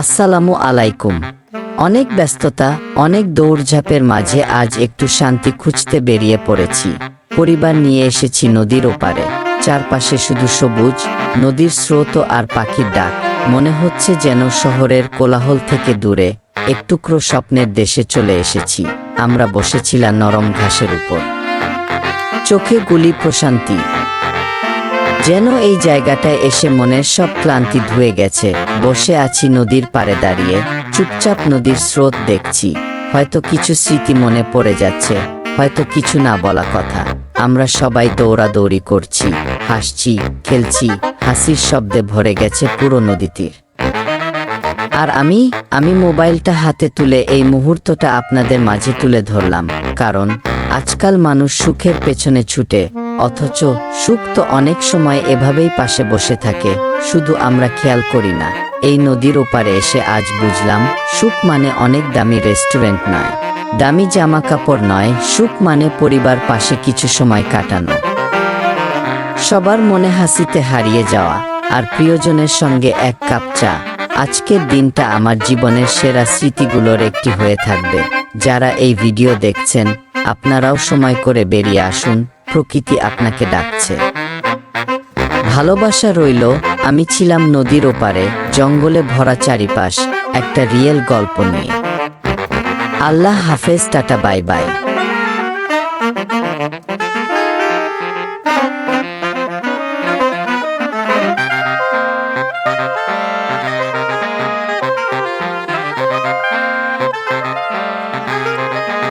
আসসালামু আলাইকুম। অনেক ব্যস্ততা, অনেক দৌড়ঝাঁপের মাঝে আজ একটু শান্তি খুঁজতে বেরিয়ে পড়েছি। পরিবার নিয়ে এসেছি নদীর ওপারে। চারপাশে শুধু সবুজ, নদীর স্রোত আর পাখির ডাক। মনে হচ্ছে যেন শহরের কোলাহল থেকে দূরে একটুকরো স্বপ্নের দেশে চলে এসেছি। আমরা বসেছিলাম নরম ঘাসের উপর। চোখে গুলি প্রশান্তি। যেন এই জায়গাটায় এসে মনের সব ক্লান্তি ধুয়ে গেছে। বসে আছি নদীর পাড়ে দাঁড়িয়ে, চুপচাপ নদীর স্রোত দেখছি। হয়তো কিছু স্মৃতি মনে পড়ে যাচ্ছে, হয়তো কিছু না বলা কথা। আমরা সবাই দৌড়াদৌড়ি করছি, হাসছি, খেলছি, হাসির শব্দে ভরে গেছে পুরো নদীতীর। আর আমি আমি মোবাইলটা হাতে তুলে এই মুহূর্তটা আপনাদের মাঝে তুলে ধরলাম, কারণ আজকাল মানুষ সুখের পেছনে ছুটে অথচ সুখ তো অনেক সময় এভাবেই পাশে বসে থাকে, শুধু আমরা খেয়াল করি না। এই নদীর ওপারে এসে আজ বুঝলাম, সুখ মানে অনেক দামি রেস্টুরেন্ট নয়। দামি জামা কাপড় নয়, সুখ মানে পরিবার পাশে কিছু সময় কাটানো। সবার মনে হাসিতে হারিয়ে যাওয়া, আর প্রিয়জনের সঙ্গে এক কাপ চা। আজকের দিনটা আমার জীবনের সেরা স্মৃতিগুলোর একটি হয়ে থাকবে। যারা এই ভিডিও দেখছেন, আপনারাও সময় করে বেরিয়ে আসুন প্রকৃতি আপনাকে ডাকছে। ভালোবাসা রইল, আমি ছিলাম নদীর ওপারে, জঙ্গলে ভরা চারিপাশ, একটা রিয়েল গল্প নিয়ে। আল্লাহ হাফেজ, টাটা, বাই বাই।